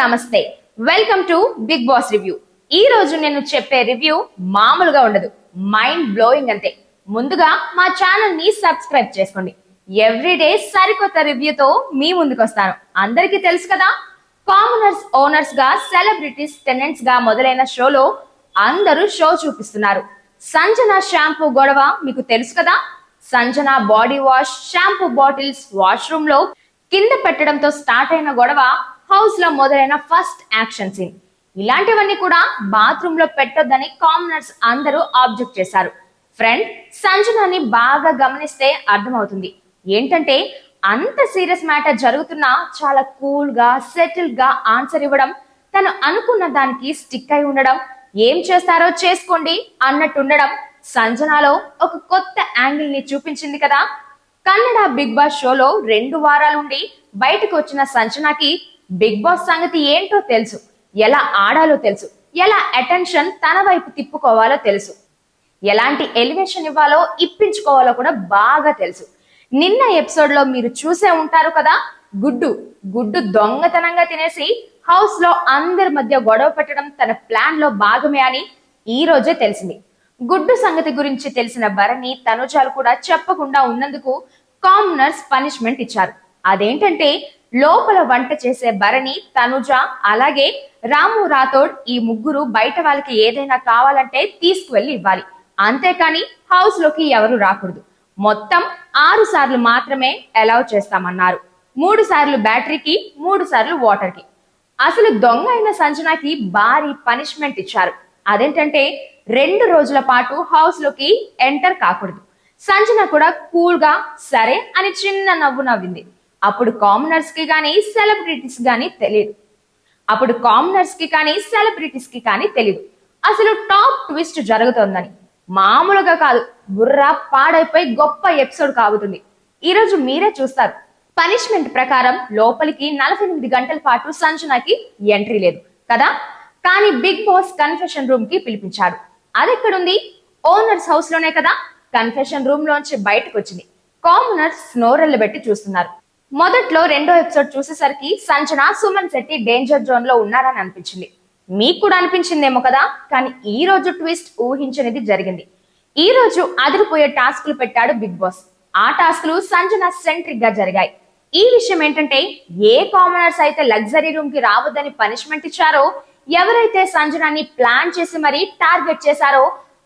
నమస్తే. Welcome to Bigg Boss review ఈ రోజు నేను చెప్పే రివ్యూ మామూలుగా ఉండదు. మైండ్ బ్లోయింగ్ అంతే. ముందుగా మా ఛానల్ని సబ్స్క్రైబ్ చేసుకోండి ఎవ్రీడే సరికొత్త రివ్యూతో మీ ముందుకు వస్తాను. అందరికీ తెలుసు కదా కామనర్స్ ఓనర్స్గా సెలబ్రిటీస్ టెనెంట్స్గా మొదలైన షోలో అందరూ షో చూపిస్తున్నారు. సంజన షాంపూ గొడవ మీకు తెలుసు కదా? Sanjana body wash shampoo bottles వాష్రూమ్లో కింద పెట్టడంతో స్టార్ట్ అయిన గొడవ హౌస్లో మొదలైన ఫస్ట్ యాక్షన్ సీన్. ఇలాంటివన్నీ కూడా బాత్రూమ్లో పెట్టొద్దని కామనర్స్ అందరూ ఆబ్జెక్ట్ చేశారు. ఫ్రెండ్ సంజనాని బాగా గమనిస్తే అర్థమవుతుంది. ఏంటంటే అంత సీరియస్ మ్యాటర్ జరుగుతున్నా చాలా కూల్గా సెటిల్గా ఆన్సర్ ఇవ్వడం తను అనుకున్న దానికి స్టిక్ అయి ఉండడం ఏం చేస్తారో చేసుకోండి అన్నట్టు ఉండడం సంజనాలో ఒక కొత్త యాంగిల్ని చూపించింది కదా. కన్నడ బిగ్ బాస్ షోలో రెండు వారాలుండి బయటకు వచ్చిన సంజనాకి బిగ్ బాస్ సంగతి ఏంటో తెలుసు. ఎలా ఆడాలో తెలుసు. ఎలా అటెన్షన్ తన వైపు తిప్పుకోవాలో తెలుసు. ఎలాంటి ఎలివేషన్ ఇవ్వాలో ఇప్పించుకోవాలో కూడా బాగా తెలుసు. నిన్న ఎపిసోడ్లో మీరు చూసే ఉంటారు కదా గుడ్డు. గుడ్డు దొంగతనంగా తినేసి హౌస్లో అందరి మధ్య గొడవ పెట్టడం తన ప్లాన్లో భాగమే అని ఈ రోజే తెలిసింది. గుడ్డు సంగతి గురించి తెలిసిన భరణి తనుజాలు కూడా చెప్పకుండా ఉన్నందుకు కామ్నర్స్ పనిష్మెంట్ ఇచ్చారు. అదేంటంటే లోపల వంట చేసే భరణి తనుజ అలాగే రాము రాథోడ్ ఈ ముగ్గురు బయట వాళ్ళకి ఏదైనా కావాలంటే తీసుకువెళ్ళి ఇవ్వాలి. అంతేకాని హౌస్లోకి ఎవరు రాకూడదు. మొత్తం ఆరు సార్లు మాత్రమే అలౌ చేస్తామన్నారు. మూడు సార్లు బ్యాటరీకి మూడు సార్లు వాటర్కి. అసలు దొంగ అయిన సంజనాకి భారీ పనిష్మెంట్ ఇచ్చారు. అదేంటంటే రెండు రోజుల పాటు హౌస్లోకి ఎంటర్ కాకూడదు. సంజన కూడా కూల్గా సరే అని చిన్న నవ్వు నవ్వింది. అప్పుడు కామనర్స్కి కానీ సెలబ్రిటీస్ కానీ తెలియదు అప్పుడు కామనర్స్కి కానీ సెలబ్రిటీస్కి కానీ తెలియదు అసలు టాప్ ట్విస్ట్ జరుగుతోందని. మామూలుగా కాదు బుర్ర పాడైపోయి గొప్ప ఎపిసోడ్ కాబోతుంది. ఈ రోజు మీరే చూస్తారు. పనిష్మెంట్ ప్రకారం లోపలికి నలభై ఎనిమిది గంటల పాటు సంజనాకి ఎంట్రీ లేదు కదా? కానీ బిగ్ బాస్ కన్ఫెషన్ రూమ్కి పిలిపించాడు. అదెక్కడుంది ఓనర్స్ హౌస్లోనే కదా? కన్ఫెషన్ రూమ్ లోంచి బయటకు వచ్చింది కామనర్స్ స్నోరెళ్ళు పెట్టి చూస్తున్నారు. మొదట్లో రెండో ఎపిసోడ్ చూసేసరికి సంజన సుమన్ శెట్టి డేంజర్ జోన్లో ఉన్నారని అనిపించింది. మీకు కూడా అనిపించిందేమో కదా? కానీ ఈ రోజు ట్విస్ట్ ఊహించనిది జరిగింది. ఈ రోజు అదిరిపోయే టాస్క్లు పెట్టాడు బిగ్ బాస్. ఆ టాస్క్లు సంజన సెంట్రిక్గా జరిగాయి. ఈ విషయం ఏంటంటే ఏ కామనర్స్ అయితే లగ్జరీ రూమ్కి రావద్దని పనిష్మెంట్ ఇచ్చారో ఎవరైతే సంజనాన్ని ప్లాన్ చేసి మరీ టార్గెట్ చేశారో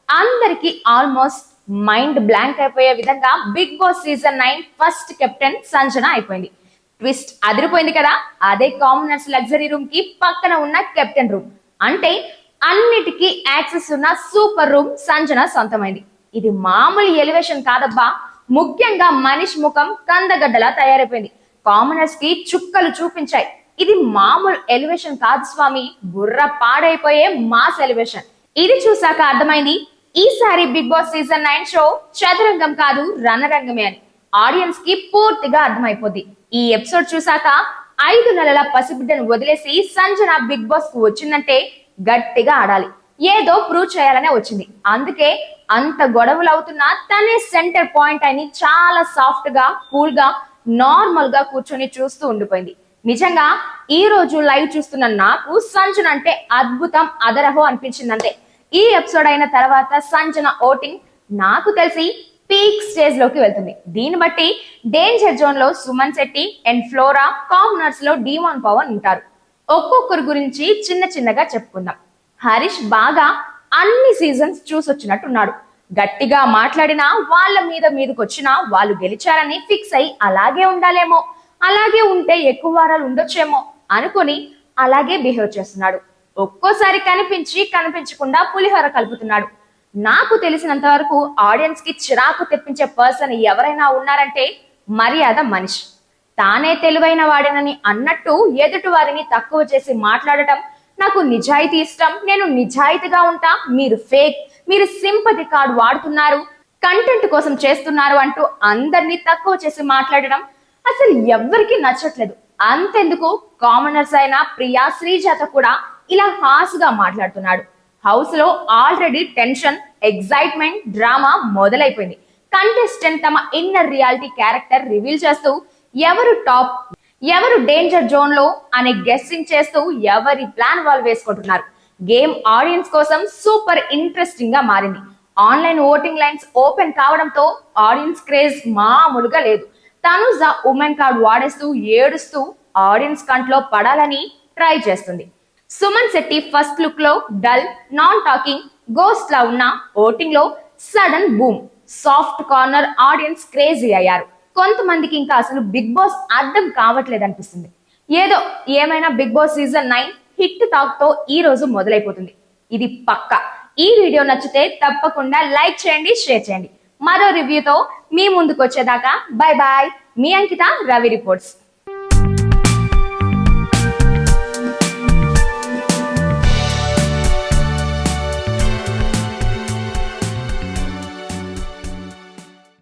అందరికి ఆల్మోస్ట్ మైండ్ బ్లాంక్ అయిపోయే విధంగా Bigg Boss season nine first captain Sanjana అయిపోయింది. ట్విస్ట్ అదిరిపోయింది కదా? అదే కామనర్స్ లగ్జరీ రూమ్కి పక్కన ఉన్న కెప్టెన్ రూమ్. అంటే అన్నిటికీ యాక్సెస్ ఉన్న సూపర్ రూమ్ సంజన సొంతమైంది. ఇది మామూలు ఎలివేషన్ కాదబ్బా. ముఖ్యంగా మనిషి ముఖం కందగడ్డలా తయారైపోయింది. కామనర్స్కి చుక్కలు చూపించాయి. ఇది మామూలు ఎలివేషన్ కాదు స్వామి. బుర్ర పాడైపోయే మాస్ ఎలివేషన్. ఇది చూసాక అర్థమైంది ఈసారి Bigg Boss season nine show చదరంగం కాదు రణరంగమే అని. ఆడియన్స్కి పూర్తిగా అర్థమైపోద్ది. ఈ ఎపిసోడ్ చూసాక ఐదు నెలల పసిబిడ్డను వదిలేసి సంజన బిగ్ బాస్కు వచ్చిందంటే గట్టిగా ఆడాలి. ఏదో ప్రూవ్ చేయాలనే వచ్చింది. అందుకే అంత గొడవలు అవుతున్నా తనే సెంటర్ పాయింట్ అని చాలా సాఫ్ట్గా కూల్గా నార్మల్గా కూర్చొని చూస్తూ ఉండిపోయింది. నిజంగా ఈ రోజు లైవ్ చూస్తున్న నాకు సంజన అంటే అద్భుతం అదరహో అనిపించింది అంతే ఈ ఎపిసోడ్ అయిన తర్వాత సంజన ఓటింగ్ నాకు తెలిసి పీక్ స్టేజ్లోకి వెళ్తుంది. దీన్ని బట్టి డేంజర్ జోన్లో సుమన్ శెట్టి అండ్ ఫ్లోరా కామనర్స్లో డీమాన్ పవన్ ఉంటారు. ఒక్కొక్కరి గురించి చిన్న చిన్నగా చెప్పుకుందాం. హరీష్ బాగా అన్ని సీజన్స్ చూసొచ్చినట్టున్నాడు. గట్టిగా మాట్లాడినా వాళ్ళ మీద మీదకి వచ్చినా వాళ్ళు గెలిచారని ఫిక్స్ అయి అలాగే ఉండాలేమో అలాగే ఉంటే ఎక్కువ వారాలు ఉండొచ్చేమో అనుకుని అలాగే బిహేవ్ చేస్తున్నాడు. ఒక్కోసారి కనిపించి కనిపించకుండా పులిహోర కలుపుతున్నాడు. నాకు తెలిసినంత వరకు ఆడియన్స్కి చిరాకు తెప్పించే పర్సన్ ఎవరైనా ఉన్నారంటే మర్యాద మనిషి. తానే తెలివైన వాడినని అన్నట్టు ఎదుటి వారిని తక్కువ చేసి మాట్లాడటం నాకు నిజాయితీ ఇష్టం. నేను నిజాయితీగా ఉంటా. మీరు ఫేక్ మీరు సింపతి కార్డు వాడుతున్నారు. కంటెంట్ కోసం చేస్తున్నారు అంటూ అందరినీ తక్కువ చేసి మాట్లాడడం అసలు ఎవ్వరికి నచ్చట్లేదు. అంతెందుకు? కామనర్స్ అయిన ప్రియా శ్రీజాత కూడా ఇలా హాస్గా మాట్లాడుతున్నాడు. హౌస్లో ఆల్రెడీ టెన్షన్ ఎగ్జైట్మెంట్ డ్రామా మొదలైపోయింది. కంటెస్టెంట్ తమ ఇన్నర్ రియాలిటీ క్యారెక్టర్ రివీల్ చేస్తూ ఎవరు టాప్ ఎవరు డేంజర్ జోన్లో? అనే గెస్సింగ్ చేస్తూ ఎవరి ప్లాన్ వాళ్ళు వేసుకుంటున్నారు. గేమ్ ఆడియన్స్ కోసం సూపర్ ఇంట్రెస్టింగ్గా మారింది. ఆన్లైన్ ఓటింగ్ లైన్స్ ఓపెన్ కావడంతో ఆడియన్స్ క్రేజ్ మామూలుగా లేదు. తనుజ ఉమెన్ కార్డ్ వాడేస్తూ ఏడుస్తూ ఆడియన్స్ కంట్లో పడాలని ట్రై చేస్తుంది. సుమన్ శెట్టి ఫస్ట్ లుక్లో డల్ నాన్ టాకింగ్ గోస్ట్ లా ఉన్న ఓటింగ్లో sudden boom soft corner audience crazy అయ్యారు. కొంతమందికి ఇంకా అసలు బిగ్ బాస్ అర్థం కావట్లేదు అనిపిస్తుంది ఏదో ఏమైనా Bigg Boss season nine hit టాక్తో ఈ రోజు మొదలైపోతుంది. ఇది పక్క. ఈ వీడియో నచ్చితే తప్పకుండా లైక్ చేయండి షేర్ చేయండి. మరో రివ్యూతో మీ ముందుకు వచ్చేదాకా బై బాయ్ మీ అంకిత రవి రిపోర్ట్స్.